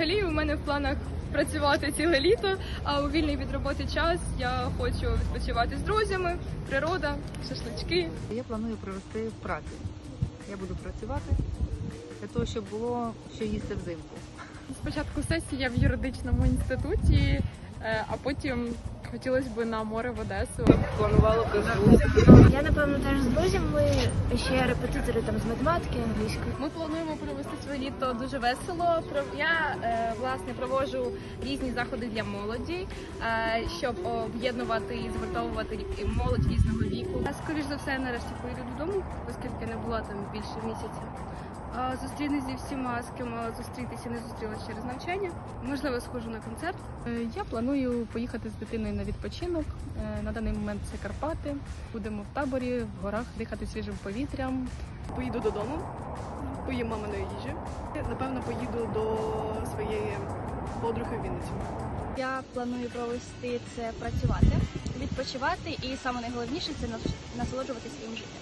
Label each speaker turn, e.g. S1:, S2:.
S1: Взагалі, у мене в планах працювати ціле літо, а у вільний від роботи час я хочу відпочивати з друзями, природа, шашлички.
S2: Я планую провести в Прагі. Я буду працювати для того, щоб було що їсти взимку.
S3: Спочатку сесія в юридичному інституті, е, а потім хотілося б на море в Одесу.
S2: Планувала кажу.
S4: Я напевно теж з друзями, ще репетитори там з математики, англійської.
S1: Ми плануємо провести своє літо дуже весело. Про- Я е, власне проводжу різні заходи для молоді, е, щоб об'єднувати і згуртовувати молодь різного віку. Я скоріш за все нарешті поїду додому, оскільки не була там більше місяця. Зустрінусь зі всіма, з ким е, зустрітися не зустрілася через навчання. Можливо, схожу на концерт.
S3: Е, Я планую поїхати з дитиною на відпочинок. Е, На даний момент це Карпати. Будемо в таборі, в горах дихати свіжим повітрям.
S5: Поїду додому, поїм маминої їжі. Напевно, поїду до своєї подруги в Вінницю.
S6: Я планую провести це працювати, відпочивати і саме найголовніше це насолоджуватися своїм життям.